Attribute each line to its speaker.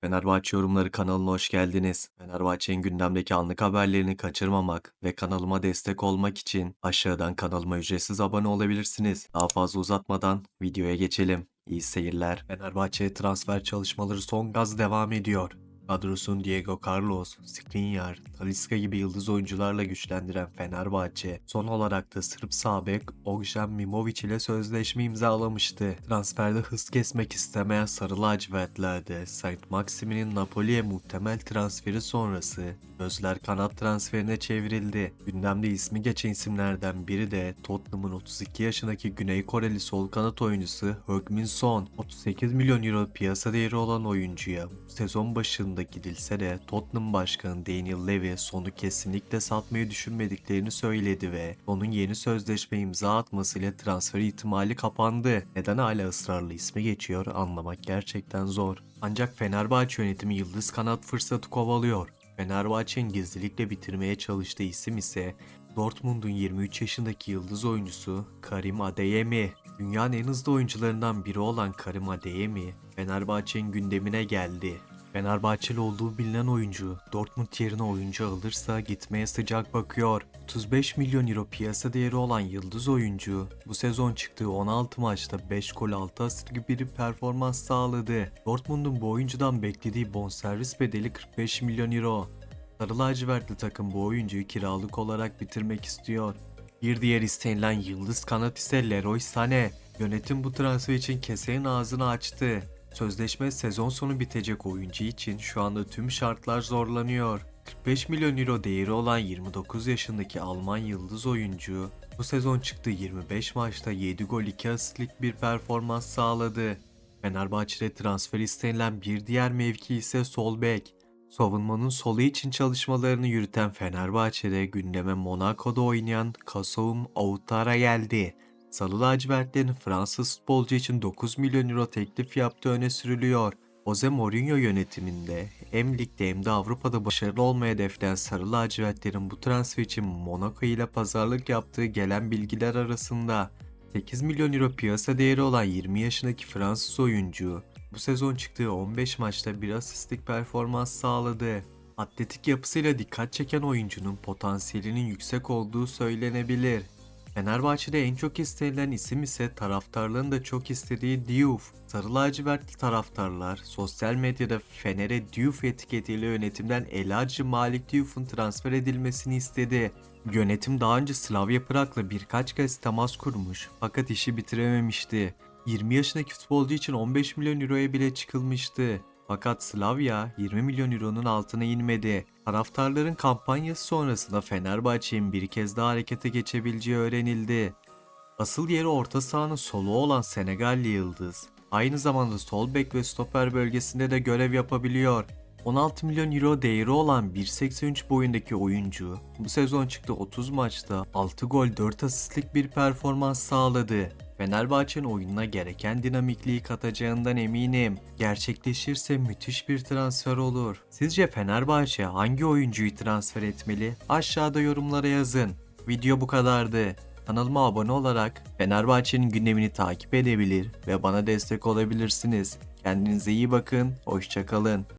Speaker 1: Fenerbahçe Yorumları kanalına hoş geldiniz. Fenerbahçe'nin gündemdeki anlık haberlerini kaçırmamak ve kanalıma destek olmak için aşağıdan kanalıma ücretsiz abone olabilirsiniz. Daha fazla uzatmadan videoya geçelim. İyi seyirler. Fenerbahçe transfer çalışmaları son gaz devam ediyor. Kadrosunu Diego Carlos, Skriniar, Talisca gibi yıldız oyuncularla güçlendiren Fenerbahçe, son olarak da Sırp sağ bek Ogjan Mimovic ile sözleşme imzalamıştı. Transferde hız kesmek istemeyen Sarı Lacivertler'de Saint Maximin'in Napoli'ye muhtemel transferi sonrası gözler kanat transferine çevrildi. Gündemde ismi geçen isimlerden biri de Tottenham'ın 32 yaşındaki Güney Koreli sol kanat oyuncusu Heung-min Son. 38 milyon euro piyasa değeri olan oyuncuya sezon başında gidilse de Tottenham Başkanı Daniel Levy Son'u kesinlikle satmayı düşünmediklerini söyledi ve onun yeni sözleşme imza atmasıyla transfer ihtimali kapandı. Neden hala ısrarlı ismi geçiyor anlamak gerçekten zor. Ancak Fenerbahçe yönetimi yıldız kanat fırsatı kovalıyor. Fenerbahçe'nin gizlilikle bitirmeye çalıştığı isim ise Dortmund'un 23 yaşındaki yıldız oyuncusu Karim Adeyemi. Dünyanın en hızlı oyuncularından biri olan Karim Adeyemi, Fenerbahçe'nin gündemine geldi. Fenerbahçeli olduğu bilinen oyuncu Dortmund yerine oyuncu alırsa gitmeye sıcak bakıyor. 35 milyon euro piyasa değeri olan yıldız oyuncu bu sezon çıktığı 16 maçta 5 gol 6 asist gibi bir performans sağladı. Dortmund'un bu oyuncudan beklediği bonservis bedeli 45 milyon euro. Sarı lacivertli takım bu oyuncuyu kiralık olarak bitirmek istiyor. Bir diğer istenilen yıldız kanat ise Leroy Sané. Yönetim bu transfer için kesenin ağzını açtı. Sözleşme sezon sonu bitecek oyuncu için şu anda tüm şartlar zorlanıyor. 45 milyon euro değeri olan 29 yaşındaki Alman yıldız oyuncu bu sezon çıktığı 25 maçta 7 gol 2 asistlik bir performans sağladı. Fenerbahçe'de transfer istenilen bir diğer mevki ise sol bek. Savunmanın solu için çalışmalarını yürüten Fenerbahçe'de gündeme Monaco'da oynayan Kassoum Ouattara geldi. Sarı lacivertlerin Fransız futbolcu için 9 milyon euro teklif yaptığı öne sürülüyor. Jose Mourinho yönetiminde hem ligde hem de Avrupa'da başarılı olmaya hedefleyen Sarı lacivertlerin bu transfer için Monaco ile pazarlık yaptığı gelen bilgiler arasında 8 milyon euro piyasa değeri olan 20 yaşındaki Fransız oyuncu bu sezon çıktığı 15 maçta bir asistlik performans sağladı. Atletik yapısıyla dikkat çeken oyuncunun potansiyelinin yüksek olduğu söylenebilir. Fenerbahçe'de en çok istenilen isim ise taraftarların da çok istediği Diouf. Sarı lacivertli taraftarlar sosyal medyada Fener'e Diouf etiketiyle yönetimden Elacı Malik Diouf'un transfer edilmesini istedi. Yönetim daha önce Slavia Prag'la birkaç kez temas kurmuş fakat işi bitirememişti. 20 yaşındaki futbolcu için 15 milyon euroya bile çıkılmıştı. Fakat Slavia 20 milyon euronun altına inmedi. Taraftarların kampanyası sonrasında Fenerbahçe'nin bir kez daha harekete geçebileceği öğrenildi. Asıl yeri orta sahanın solu olan Senegalli Yıldız. Aynı zamanda sol bek ve stoper bölgesinde de görev yapabiliyor. 16 milyon euro değeri olan 1.83 boyundaki oyuncu bu sezon çıktı 30 maçta 6 gol 4 asistlik bir performans sağladı. Fenerbahçe'nin oyununa gereken dinamikliği katacağından eminim. Gerçekleşirse müthiş bir transfer olur. Sizce Fenerbahçe hangi oyuncuyu transfer etmeli? Aşağıda yorumlara yazın. Video bu kadardı. Kanalıma abone olarak Fenerbahçe'nin gündemini takip edebilir ve bana destek olabilirsiniz. Kendinize iyi bakın, hoşçakalın.